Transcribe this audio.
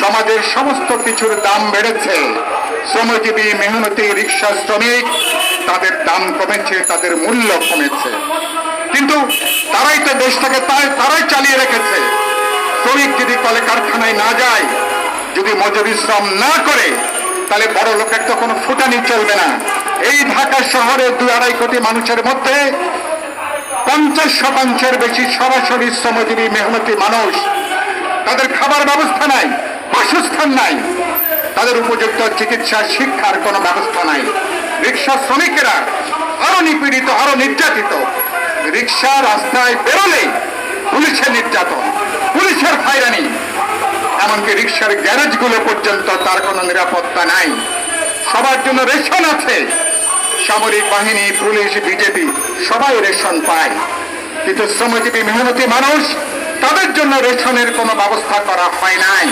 সমাজের সমস্ত কিছুর দাম বেড়েছে। শ্রমজীবী মেহনতি রিক্সা শ্রমিক, তাদের দাম কমেছে, তাদের মূল্য কমেছে। কিন্তু তারাই তো দেশটাকে তাই তারাই চালিয়ে রেখেছে। শ্রমিক যদি কলে কারখানায় না যায়, যদি মজুরি শ্রম না করে, তাহলে বড় লোকের তো কোনো ফুটানি চলবে না। এই ঢাকা শহরে দুই আড়াই কোটি মানুষের মধ্যে পঞ্চাশ শতাংশের বেশি সরাসরি শ্রমজীবী, মেহনতি মানুষ, তাদের খাবার ব্যবস্থা নাই। বাসস্থান নাই। তাদের উপযুক্ত চিকিৎসা, শিক্ষার কোনো ব্যবস্থা নাই। রিক্সা শ্রমিকেরা আরও নিপীড়িত আরও নির্যাতিত। রিক্সা রাস্তায় বেরোলে পুলিশের নির্যাতন, পুলিশের হয়রানি। এমনকি রিক্সার গ্যারেজগুলো পর্যন্ত তার কোনো নিরাপত্তা নাই। সবার জন্য রেশন আছে। সামরিক বাহিনী, পুলিশ, বিজেপি সবাই রেশন পায়। কিন্তু শ্রমজীবী, মেহনতি মানুষ তাদের জন্য রেশনের কোনো ব্যবস্থা করা হয় নাই।